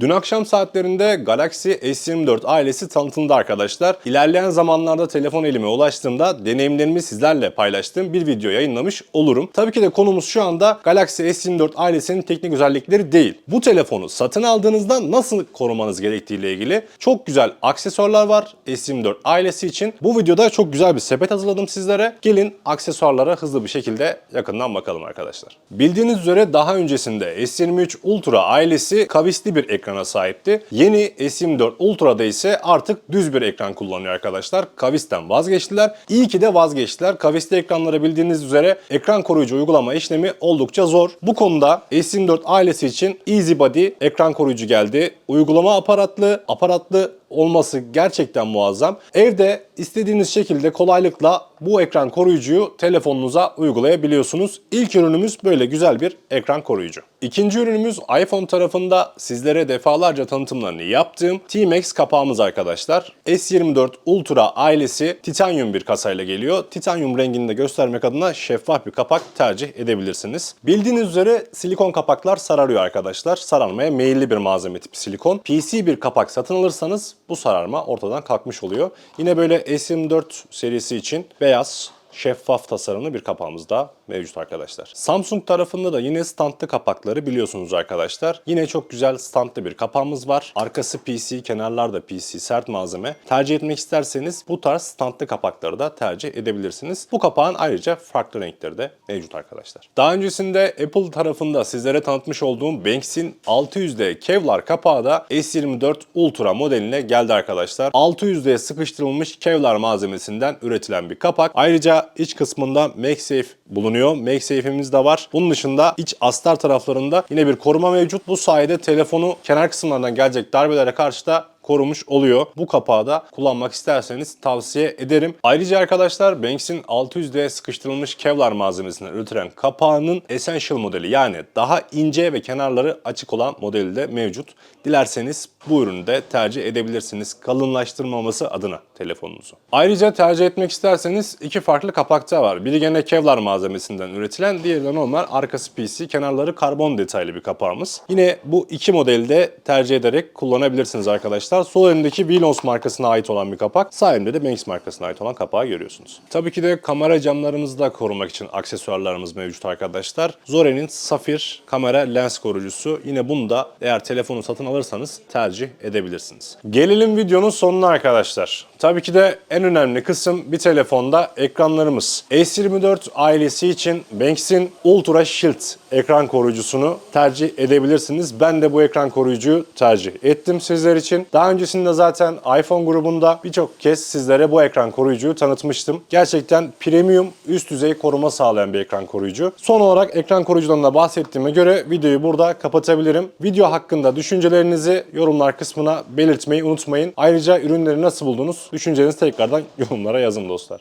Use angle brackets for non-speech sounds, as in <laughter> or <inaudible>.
Dün akşam saatlerinde Galaxy S24 ailesi tanıtıldı arkadaşlar. İlerleyen zamanlarda telefon elime ulaştığında deneyimlerimi sizlerle paylaştığım bir video yayınlamış olurum. Tabii ki de konumuz şu anda Galaxy S24 ailesinin teknik özellikleri değil. Bu telefonu satın aldığınızda nasıl korumanız gerektiğiyle ilgili çok güzel aksesuarlar var S24 ailesi için. Bu videoda çok güzel bir sepet hazırladım sizlere. Gelin aksesuarlara hızlı bir şekilde yakından bakalım arkadaşlar. Bildiğiniz üzere daha öncesinde S23 Ultra ailesi kavisli bir ekrana sahipti. Yeni S24 Ultra'da ise artık düz bir ekran kullanıyor arkadaşlar. Kavisten vazgeçtiler. İyi ki de vazgeçtiler. Kavisli ekranlara bildiğiniz üzere ekran koruyucu uygulama işlemi oldukça zor. Bu konuda S24 ailesi için Easy Body ekran koruyucu geldi. Uygulama aparatlı, aparatlı olması gerçekten muazzam. Evde istediğiniz şekilde kolaylıkla bu ekran koruyucuyu telefonunuza uygulayabiliyorsunuz. İlk ürünümüz böyle güzel bir ekran koruyucu. İkinci ürünümüz iPhone tarafında sizlere defalarca tanıtımlarını yaptığım T-Max kapağımız arkadaşlar. S24 Ultra ailesi titanyum bir kasayla geliyor. Titanyum rengini de göstermek adına şeffaf bir kapak tercih edebilirsiniz. Bildiğiniz üzere silikon kapaklar sararıyor arkadaşlar. Sararmaya meyilli bir malzeme tipi silikon. PC bir kapak satın alırsanız bu sararma ortadan kalkmış oluyor. Yine böyle S24 serisi için beyaz şeffaf tasarımlı bir kapağımız da mevcut arkadaşlar. Samsung tarafında da yine standlı kapakları biliyorsunuz arkadaşlar. Yine çok güzel standlı bir kapağımız var. Arkası PC, kenarlarda PC, sert malzeme. Tercih etmek isterseniz bu tarz standlı kapakları da tercih edebilirsiniz. Bu kapağın ayrıca farklı renkleri de mevcut arkadaşlar. Daha öncesinde Apple tarafında sizlere tanıtmış olduğum Banks'in 600D Kevlar kapağı da S24 Ultra modeline geldi arkadaşlar. 600D sıkıştırılmış Kevlar malzemesinden üretilen bir kapak. Ayrıca iç kısmında MagSafe bulunuyor. MagSafe'imiz de var. Bunun dışında iç astar taraflarında yine bir koruma mevcut. Bu sayede telefonu kenar kısımlardan gelecek darbelere karşı da korumuş oluyor. Bu kapağı da kullanmak isterseniz tavsiye ederim. Ayrıca arkadaşlar Banks'in 600D sıkıştırılmış Kevlar malzemesinden üretilen kapağının Essential modeli yani daha ince ve kenarları açık olan modeli de mevcut. Dilerseniz bu ürünü de tercih edebilirsiniz kalınlaştırmaması adına telefonunuzu. Ayrıca tercih etmek isterseniz iki farklı kapakta var. Biri gene Kevlar malzemesinden üretilen, diğeri de normal arkası PC, kenarları karbon detaylı bir kapağımız. Yine bu iki modeli de tercih ederek kullanabilirsiniz arkadaşlar. Sol elimdeki Wilons markasına ait olan bir kapak, sağ elimde de Banks markasına ait olan kapağı görüyorsunuz. Tabii ki de kamera camlarımızı da korumak için aksesuarlarımız mevcut arkadaşlar. Zore'nin Safir kamera lens koruyucusu. Yine bunu da eğer telefonu satın alırsanız tercih edebilirsiniz. Gelelim videonun sonuna arkadaşlar. Tabii ki de en önemli kısım bir telefonda ekranlarımız. S24 ailesi için Banks'in Ultra Shield ekran koruyucusunu tercih edebilirsiniz. Ben de bu ekran koruyucuyu tercih ettim sizler için. Daha öncesinde zaten iPhone grubunda birçok kez sizlere bu ekran koruyucuyu tanıtmıştım. Gerçekten premium üst düzey koruma sağlayan bir ekran koruyucu. Son olarak ekran koruyucudan da bahsettiğime göre videoyu burada kapatabilirim. Video hakkında düşüncelerinizi yorumlar kısmına belirtmeyi unutmayın. Ayrıca ürünleri nasıl buldunuz? Düşüncelerinizi tekrardan <laughs> yorumlara yazın dostlar.